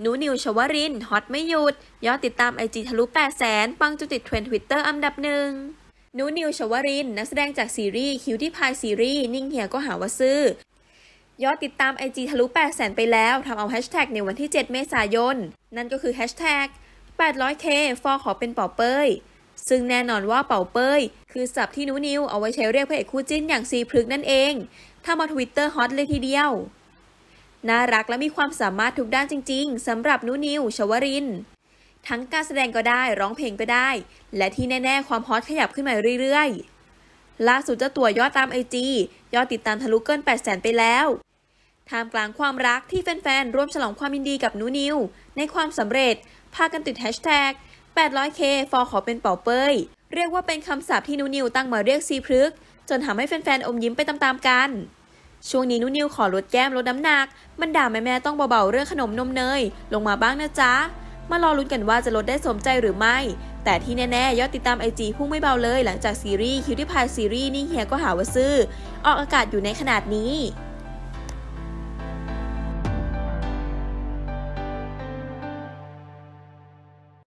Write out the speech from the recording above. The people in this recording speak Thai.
หนูนิวชวรินฮอตไม่หยุด ยอดติดตามไอจีทะลุ8 0 0แสนปังจนติดเทรนด์ทวิตเตอร์อันดับหนึ่งหนูนิวชวริน นักแสดงจากซีรีส์คิวที่พายซีรีส์ นิ่งเหียก็หาว่าซื้อยอดติดตาม IG ทะลุ8 0 0แสนไปแล้วทำเอาแฮชแท็กในวันที่ 7 เมษายน นั่นก็คือแฮชแท็ก 800k ฟอขอเป็นเป่าเป้ย ซึ่งแน่นอนว่าเป่าเป้ย คือศัพท์ที่หนูนิวเอาไว้ใช้เรียกพระเอกคู่จิ้นอย่างซีพฤกนั่นเองทำเอาทวิตเตอร์ฮอตเลยทีเดียว น่ารักและมีความสามารถทุกด้านจริง ๆสำหรับนูนิว ชวริน ทั้งการแสดงก็ได้ร้องเพลงก็ได้ และที่แน่ ๆ ความฮอตขยับขึ้นมาเรื่อยๆ ล่าสุดเจ้าตัวยอดตามไอจียอดติดตามทะลุเกิน8 0 0แสนไปแล้วท่ามกลางความรักที่แฟนๆ ร่วมฉลองความยินดีกับนูนิว ในความสำเร็จ พากันติดแฮชแท็ก 800k ฟอขอเป็นเป่าเป้ย เรียกว่าเป็นคำศัพท์ที่นูนิวตั้งมาเรียกซีพฤกจนทำให้แฟนๆ อมยิ้มไปตามๆกัน ช่วงนี้นุ่นิวขอลดแก้มลดน้ำหนัก มันด่าแม่แม่ต้องเบาๆเรื่องขนมนมเนย ลงมาบ้างนะจ๊ะ มารอลุ้นกันว่าจะลดได้สมใจหรือไม่ แต่ที่แน่ๆ ยอดติดตามไอจีพุ่งไม่เบาเลยหลังจากซีรีส์คิวที่พายซีรีส์นี่เฮียก็หาว่าซื้อ ออกอากาศอยู่ในขนาดนี้